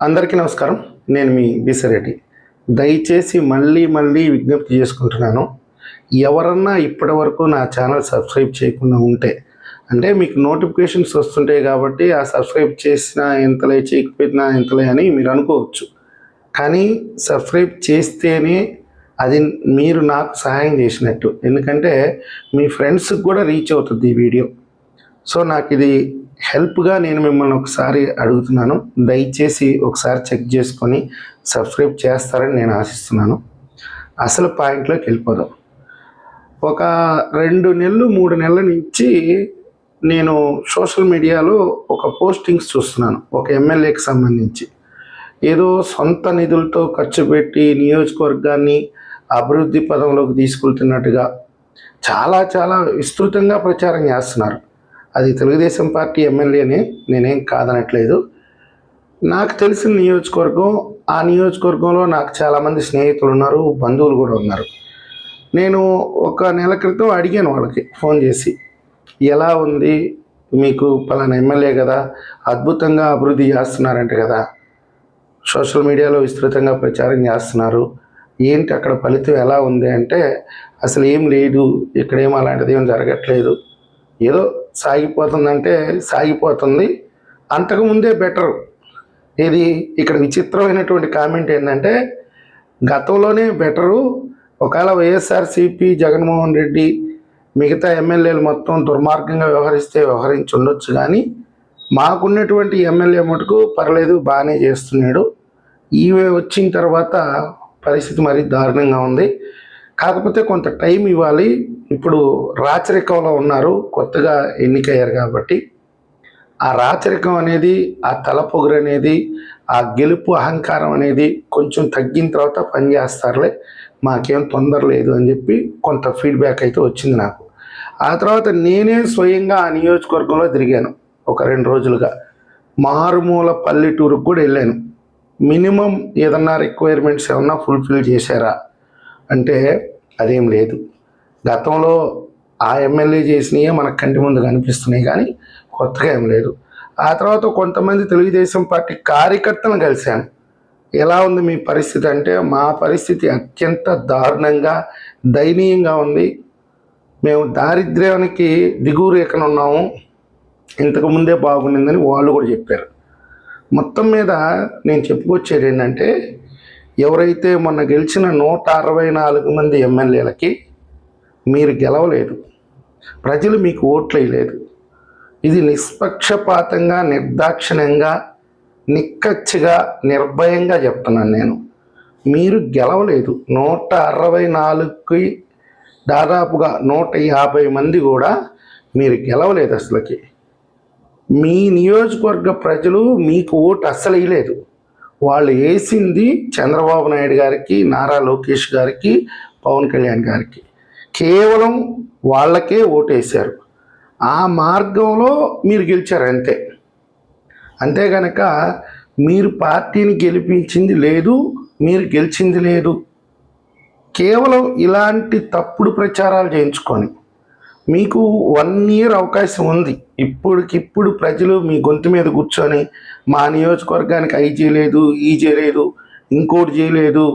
అందరికీ నమస్కారం. నేను మీ బిసిరెడ్డి. దయచేసి మళ్ళీ మళ్ళీ విజ్ఞప్తి చేసుకుంటున్నాను. ఎవరన్నా ఇప్పటి వరకు నా ఛానల్ సబ్స్క్రైబ్ చేయకుండా ఉంటే అంటే మీకు నోటిఫికేషన్స్ వస్తుంటాయి కాబట్టి ఆ సబ్స్క్రైబ్ చేసినా ఎంతలే చేయకపోయినా ఎంతలే అని మీరు అనుకోవచ్చు. కానీ సబ్స్క్రైబ్ చేస్తేనే అది మీరు నాకు సహాయం చేసినట్టు. ఎందుకంటే మీ ఫ్రెండ్స్కి కూడా రీచ్ అవుతుంది ఈ వీడియో. సో నాకు ఇది హెల్ప్గా నేను మిమ్మల్ని ఒకసారి అడుగుతున్నాను. దయచేసి ఒకసారి చెక్ చేసుకొని సబ్స్క్రైబ్ చేస్తారని నేను ఆశిస్తున్నాను. అసలు పాయింట్లోకి వెళ్ళిపోదాం. ఒక రెండు నెలలు మూడు నెలల నుంచి నేను సోషల్ మీడియాలో ఒక పోస్టింగ్స్ చూస్తున్నాను. ఒక ఎమ్మెల్యేకి సంబంధించి. ఏదో సొంత నిధులతో ఖర్చు పెట్టి నియోజకవర్గాన్ని అభివృద్ధి పదంలోకి తీసుకెళ్తున్నట్టుగా చాలా చాలా విస్తృతంగా ప్రచారం చేస్తున్నారు. అది తెలుగుదేశం పార్టీ ఎమ్మెల్యేనే నేనేం కాదనట్లేదు. నాకు తెలిసిన నియోజకవర్గం ఆ నియోజకవర్గంలో నాకు చాలామంది స్నేహితులు ఉన్నారు బంధువులు కూడా ఉన్నారు. నేను ఒక నెల క్రితం అడిగాను వాళ్ళకి ఫోన్ చేసి ఎలా ఉంది? మీకు పలానా ఎమ్మెల్యే కదా అద్భుతంగా అభివృద్ధి చేస్తున్నారంట కదా. సోషల్ మీడియాలో విస్తృతంగా ప్రచారం చేస్తున్నారు. ఏంటి అక్కడ ఫలితం ఎలా ఉంది? అంటే అసలు ఏం లేదు ఇక్కడేం అలాంటిది ఏం జరగట్లేదు. ఏదో సాగిపోతుందంటే సాగిపోతుంది. అంతకుముందే బెటర్. ఇది ఇక్కడ విచిత్రమైనటువంటి కామెంట్ ఏంటంటే గతంలోనే బెటరు. ఒకవేళ వైఎస్ఆర్సిపి జగన్మోహన్ రెడ్డి మిగతా ఎమ్మెల్యేలు మొత్తం దుర్మార్గంగా వ్యవహరిస్తే వ్యవహరించి ఉండొచ్చు కానీ మాకున్నటువంటి ఎమ్మెల్యే మటుకు పర్లేదు బాగానే చేస్తున్నాడు. ఈమె వచ్చిన తర్వాత పరిస్థితి మరీ దారుణంగా ఉంది. కాకపోతే కొంత టైం ఇవ్వాలి. ఇప్పుడు రాచరికంలో ఉన్నారు కొత్తగా ఎన్నికయ్యారు కాబట్టి ఆ రాచరికం అనేది ఆ తలపొగురు అనేది ఆ గెలుపు అహంకారం అనేది కొంచెం తగ్గిన తర్వాత పనిచేస్తారులే మాకేం తొందర లేదు అని చెప్పి కొంత ఫీడ్బ్యాక్ అయితే వచ్చింది నాకు. ఆ తర్వాత నేనే స్వయంగా ఆ నియోజకవర్గంలో తిరిగాను ఒక రెండు రోజులుగా. మారుమూల పల్లెటూరుకు కూడా వెళ్ళాను. మినిమం ఏదన్నా రిక్వైర్మెంట్స్ ఏమన్నా ఫుల్ఫిల్ చేశారా? అంటే అదేం లేదు. గతంలో ఆ ఎమ్మెల్యే చేసినవి మనకు కంటి ముందు కనిపిస్తున్నాయి కానీ కొత్తగా ఏం లేదు. ఆ తర్వాత కొంతమంది తెలుగుదేశం పార్టీ కార్యకర్తలను కలిశాను. ఎలా ఉంది మీ పరిస్థితి అంటే మా పరిస్థితి అత్యంత దారుణంగా దయనీయంగా ఉంది. మేము దారిద్ర్యానికి దిగువ రేఖన ఉన్నాము. ఇంతకు ముందే బాగుండిందని వాళ్ళు కూడా చెప్పారు. మొత్తం మీద నేను చెప్పుకొచ్చేది ఏంటంటే ఎవరైతే మొన్న గెలిచిన నూట అరవై నాలుగు మంది ఎమ్మెల్యేలకి మీరు గెలవలేదు ప్రజలు మీకు ఓట్లు వేయలేదు ఇది నిష్పక్షపాతంగా నిర్దాక్షిణ్యంగా నిక్కచ్చిగా నిర్భయంగా చెప్తున్నాను నేను. మీరు గెలవలేదు. నూట అరవై నాలుగుకి దాదాపుగా నూట యాభై మంది కూడా మీరు గెలవలేదు అసలుకి. మీ నియోజకవర్గ ప్రజలు మీకు ఓటు అస్సలు వేయలేదు. వాళ్ళు వేసింది చంద్రబాబు నాయుడు గారికి నారా లోకేష్ గారికి పవన్ కళ్యాణ్ గారికి. కేవలం వాళ్ళకే ఓటు వేశారు ఆ మార్గంలో మీరు గెలిచారు అంతే. అంతే కనుక మీరు పార్టీని గెలిపించింది లేదు మీరు గెలిచింది లేదు. కేవలం ఇలాంటి తప్పుడు ప్రచారాలు చేయించుకొని మీకు వన్ ఇయర్ అవకాశం ఉంది. ఇప్పటికిప్పుడు ప్రజలు మీ గొంతు మీద కూర్చొని మా నియోజకవర్గానికి ఐ చేయలేదు ఈ చేయలేదు ఇంకోటి చేయలేదు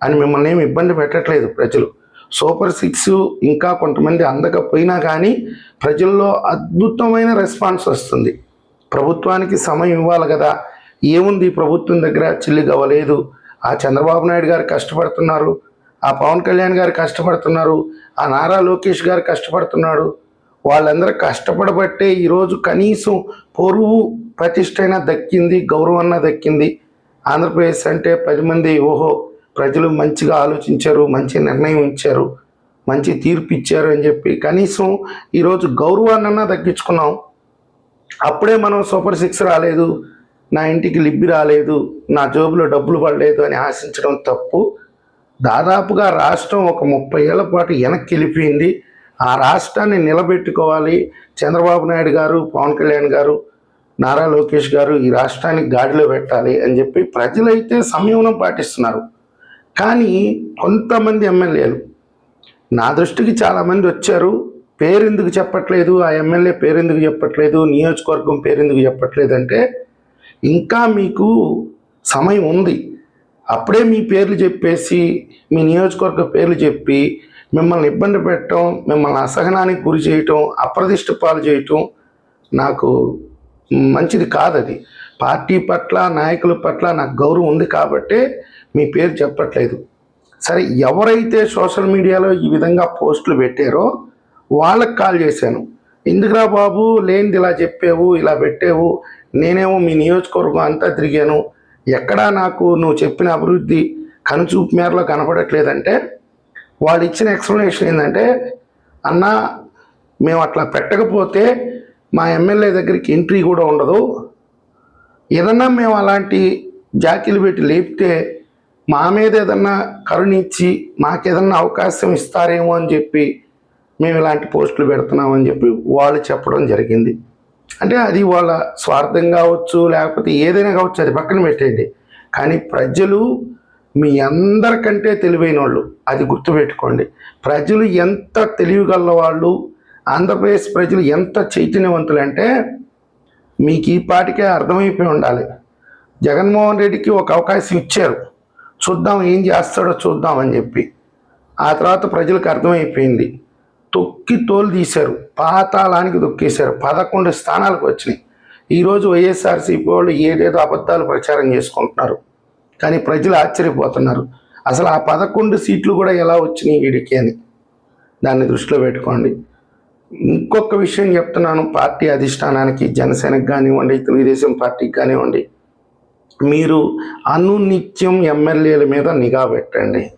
అని మిమ్మల్ని ఏమి ఇబ్బంది పెట్టట్లేదు ప్రజలు. సూపర్ సిక్స్ ఇంకా కొంతమంది అందకపోయినా కానీ ప్రజల్లో అద్భుతమైన రెస్పాన్స్ వస్తుంది. ప్రభుత్వానికి సమయం ఇవ్వాలి కదా. ఏముంది ప్రభుత్వం దగ్గర? చిల్లి గవ్వలేదు ఆ చంద్రబాబు నాయుడు గారు కష్టపడుతున్నారు. ఆ పవన్ కళ్యాణ్ గారు కష్టపడుతున్నారు. ఆ నారా లోకేష్ గారు కష్టపడుతున్నాడు. వాళ్ళందరూ కష్టపడబట్టే ఈరోజు కనీసం పొరువు ప్రతిష్ట అయినా దక్కింది గౌరవన్నా దక్కింది. ఆంధ్రప్రదేశ్ అంటే పది మంది ఓహో ప్రజలు మంచిగా ఆలోచించారు మంచి నిర్ణయం ఇచ్చారు మంచి తీర్పు ఇచ్చారు అని చెప్పి కనీసం ఈరోజు గౌరవాన్నన్నా తగ్గించుకున్నాం. అప్పుడే మనం సూపర్ సిక్స్ రాలేదు నా ఇంటికి లిబ్బి రాలేదు నా జోబులో డబ్బులు పడలేదు అని ఆశించడం తప్పు. దాదాపుగా రాష్ట్రం ఒక ముప్పై ఏళ్ళ పాటు వెనక్కి వెళ్ళిపోయింది. ఆ రాష్ట్రాన్ని నిలబెట్టుకోవాలి. చంద్రబాబు నాయుడు గారు పవన్ కళ్యాణ్ గారు నారా లోకేష్ గారు ఈ రాష్ట్రానికి గాడిలో పెట్టాలి అని చెప్పి ప్రజలైతే సంయమనం పాటిస్తున్నారు. కానీ కొంతమంది ఎమ్మెల్యేలు. నా దృష్టికి చాలామంది వచ్చారు. పేరెందుకు చెప్పట్లేదు? ఆ ఎమ్మెల్యే పేరెందుకు చెప్పట్లేదు? నియోజకవర్గం పేరెందుకు చెప్పట్లేదు అంటే ఇంకా మీకు సమయం ఉంది. అప్పుడే మీ పేర్లు చెప్పేసి మీ నియోజకవర్గ పేర్లు చెప్పి మిమ్మల్ని ఇబ్బంది పెట్టడం మిమ్మల్ని అసహనానికి గురి చేయటం అప్రదిష్ట పాలు చేయటం నాకు మంచిది కాదది. పార్టీ పట్ల నాయకుల పట్ల నాకు గౌరవం ఉంది కాబట్టే మీ పేరు చెప్పట్లేదు. సరే ఎవరైతే సోషల్ మీడియాలో ఈ విధంగా పోస్టులు పెట్టారో వాళ్ళకి కాల్ చేశాను. ఎందుకురా బాబు లేనిది ఇలా చెప్పావు ఇలా పెట్టావు నేనేమో మీ నియోజకవర్గం అంతా తిరిగాను. ఎక్కడా నాకు నువ్వు చెప్పిన అభివృద్ధి కనుచూపు మేరలో కనపడట్లేదంటే వాళ్ళు ఇచ్చిన ఎక్స్ప్లెనేషన్ ఏంటంటే అన్న మేము అట్లా పెట్టకపోతే మా ఎమ్మెల్యే దగ్గరికి ఎంట్రీ కూడా ఉండదు. ఏదన్నా మేము అలాంటి జాకీలు పెట్టి లేపితే మా మీద ఏదన్నా కరుణించి మాకేదన్నా అవకాశం ఇస్తారేమో అని చెప్పి మేము ఇలాంటి పోస్టులు పెడుతున్నామని చెప్పి వాళ్ళు చెప్పడం జరిగింది. అంటే అది వాళ్ళ స్వార్థం కావచ్చు లేకపోతే ఏదైనా కావచ్చు అది పక్కన పెట్టేయండి. కానీ ప్రజలు మీ అందరికంటే తెలివైన వాళ్ళు అది గుర్తుపెట్టుకోండి. ప్రజలు ఎంత తెలివిగల వాళ్ళు ఆంధ్రప్రదేశ్ ప్రజలు ఎంత చైతన్యవంతులు అంటే మీకు ఈ పాటికే అర్థమైపోయి ఉండాలి. జగన్మోహన్ రెడ్డికి ఒక అవకాశం ఇచ్చారు. చూద్దాం ఏం చేస్తాడో చూద్దాం అని చెప్పి. ఆ తర్వాత ప్రజలకు అర్థమైపోయింది. తొక్కి తోలు తీశారు. పాతాళానికి తొక్కేశారు. పదకొండు స్థానాలకు వచ్చినాయి. ఈరోజు వైఎస్ఆర్సీపీ వాళ్ళు ఏదేదో అబద్ధాలు ప్రచారం చేసుకుంటున్నారు. కానీ ప్రజలు ఆశ్చర్యపోతున్నారు. అసలు ఆ పదకొండు సీట్లు కూడా ఎలా వచ్చినాయి వీడికి అని. దాన్ని దృష్టిలో పెట్టుకోండి. ఇంకొక విషయం చెప్తున్నాను. పార్టీ అధిష్టానానికి జనసేనకు కానివ్వండి తెలుగుదేశం పార్టీకి కానివ్వండి. మీరు అనునిత్యం ఎమ్మెల్యేల మీద నిఘా పెట్టండి.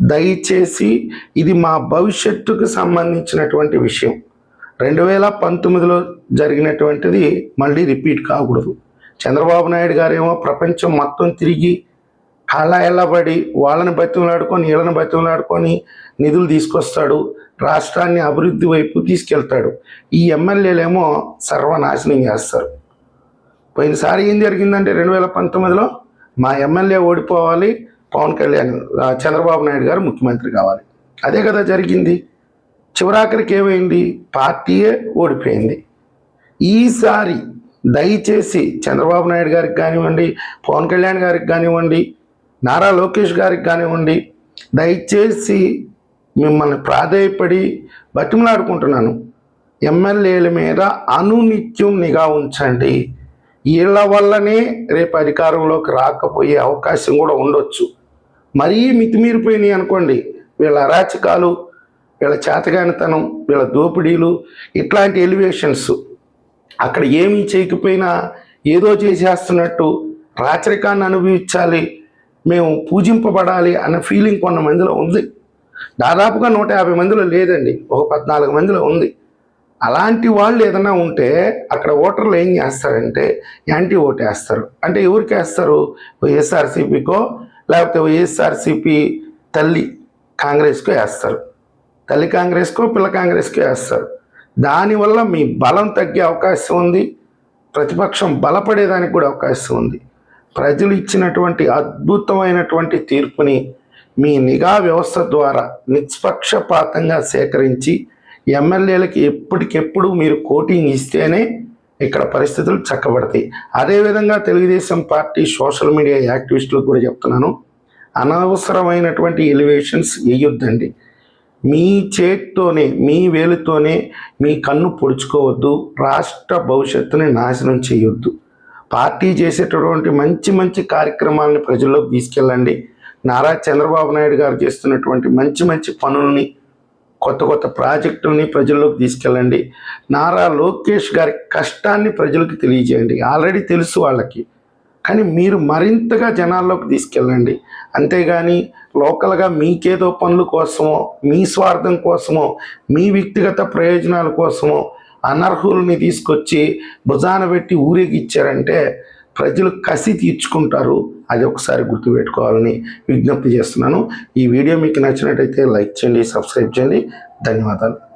దయచేసి ఇది మా భవిష్యత్తుకు సంబంధించినటువంటి విషయం. రెండు వేల పంతొమ్మిదిలో జరిగినటువంటిది మళ్ళీ రిపీట్ కాకూడదు. చంద్రబాబు నాయుడు గారేమో ప్రపంచం మొత్తం తిరిగి కాళ్ళ ఎల్లబడి వాళ్ళని బతిమలాడుకొని వీళ్ళని బతిమలాడుకొని నిధులు తీసుకొస్తాడు. రాష్ట్రాన్ని అభివృద్ధి వైపు తీసుకెళ్తాడు. ఈ ఎమ్మెల్యేలేమో సర్వనాశనం చేస్తారు. పోయినసారి ఏం జరిగిందంటే రెండు వేల పంతొమ్మిదిలో మా ఎమ్మెల్యే ఓడిపోవాలి పవన్ కళ్యాణ్ చంద్రబాబు నాయుడు గారు ముఖ్యమంత్రి కావాలి. అదే కదా జరిగింది. చివరాఖరికి ఏమైంది? పార్టీయే ఓడిపోయింది. ఈసారి దయచేసి చంద్రబాబు నాయుడు గారికి కానివ్వండి పవన్ కళ్యాణ్ గారికి కానివ్వండి నారా లోకేష్ గారికి కానివ్వండి దయచేసి మిమ్మల్ని ప్రాధేయపడి బతిమలాడుకుంటున్నాను. ఎమ్మెల్యేల మీద అనునిత్యం నిఘా ఉంచండి. వీళ్ళ వల్లనే రేపు అధికారంలోకి రాకపోయే అవకాశం కూడా ఉండొచ్చు. మరీ మితిమీరిపోయినాయి అనుకోండి. వీళ్ళ అరాచకాలు వీళ్ళ చేతగానితనం వీళ్ళ దోపిడీలు ఇట్లాంటి ఎలివేషన్స్. అక్కడ ఏమీ చేయకపోయినా ఏదో చేసేస్తున్నట్టు రాచరికాన్ని అనుభవించాలి మేము పూజింపబడాలి అన్న ఫీలింగ్ కొంతమందిలో ఉంది. దాదాపుగా నూట యాభై మందిలో లేదండి. ఒక పద్నాలుగు మందిలో ఉంది. అలాంటి వాళ్ళు ఏదైనా ఉంటే అక్కడ ఓటర్లు ఏం చేస్తారంటే యాంటీ ఓటు వేస్తారు అంటే ఎవరికి వేస్తారు? వైఎస్ఆర్సీపీకో లేకపోతే వైఎస్ఆర్సీపీ తల్లి కాంగ్రెస్కో వేస్తారు. తల్లి కాంగ్రెస్కో పిల్ల కాంగ్రెస్కో వేస్తారు. దానివల్ల మీ బలం తగ్గే అవకాశం ఉంది. ప్రతిపక్షం బలపడేదానికి కూడా అవకాశం ఉంది. ప్రజలు ఇచ్చినటువంటి అద్భుతమైనటువంటి తీర్పుని మీ నిఘా వ్యవస్థ ద్వారా నిష్పక్షపాతంగా సేకరించి ఎమ్మెల్యేలకి ఎప్పటికెప్పుడు మీరు కోటింగ్ ఇస్తేనే ఇక్కడ పరిస్థితులు చక్కబడతాయి. అదేవిధంగా తెలుగుదేశం పార్టీ సోషల్ మీడియా యాక్టివిస్టులకు కూడా చెప్తున్నాను. అనవసరమైనటువంటి ఎలివేషన్స్ వేయొద్దండి. మీ చేత్తోనే మీ వేలుతోనే మీ కన్ను పొడుచుకోవద్దు. రాష్ట్ర భవిష్యత్తుని నాశనం చేయొద్దు. పార్టీ చేసేటటువంటి మంచి మంచి కార్యక్రమాలను ప్రజల్లోకి తీసుకెళ్ళండి. నారా చంద్రబాబు నాయుడు గారు చేస్తున్నటువంటి మంచి మంచి పనుల్ని కొత్త కొత్త ప్రాజెక్టుని ప్రజల్లోకి తీసుకెళ్ళండి. నారా లోకేష్ గారి కష్టాన్ని ప్రజలకు తెలియజేయండి. ఆల్రెడీ తెలుసు వాళ్ళకి. కానీ మీరు మరింతగా జనాల్లోకి తీసుకెళ్ళండి. అంతేగాని లోకల్గా మీకేదో పనుల కోసమో మీ స్వార్థం కోసమో మీ వ్యక్తిగత ప్రయోజనాల కోసమో అనర్హుల్ని తీసుకొచ్చి భుజాన పెట్టి ఊరేగిచ్చారంటే ప్రజలు కసి తీర్చుకుంటారు అది ఒకసారి గుర్తుపెట్టుకోవాలని విజ్ఞప్తి చేస్తున్నాను. ఈ వీడియో మీకు నచ్చినట్టయితే లైక్ చేయండి సబ్స్క్రైబ్ చేయండి. ధన్యవాదాలు.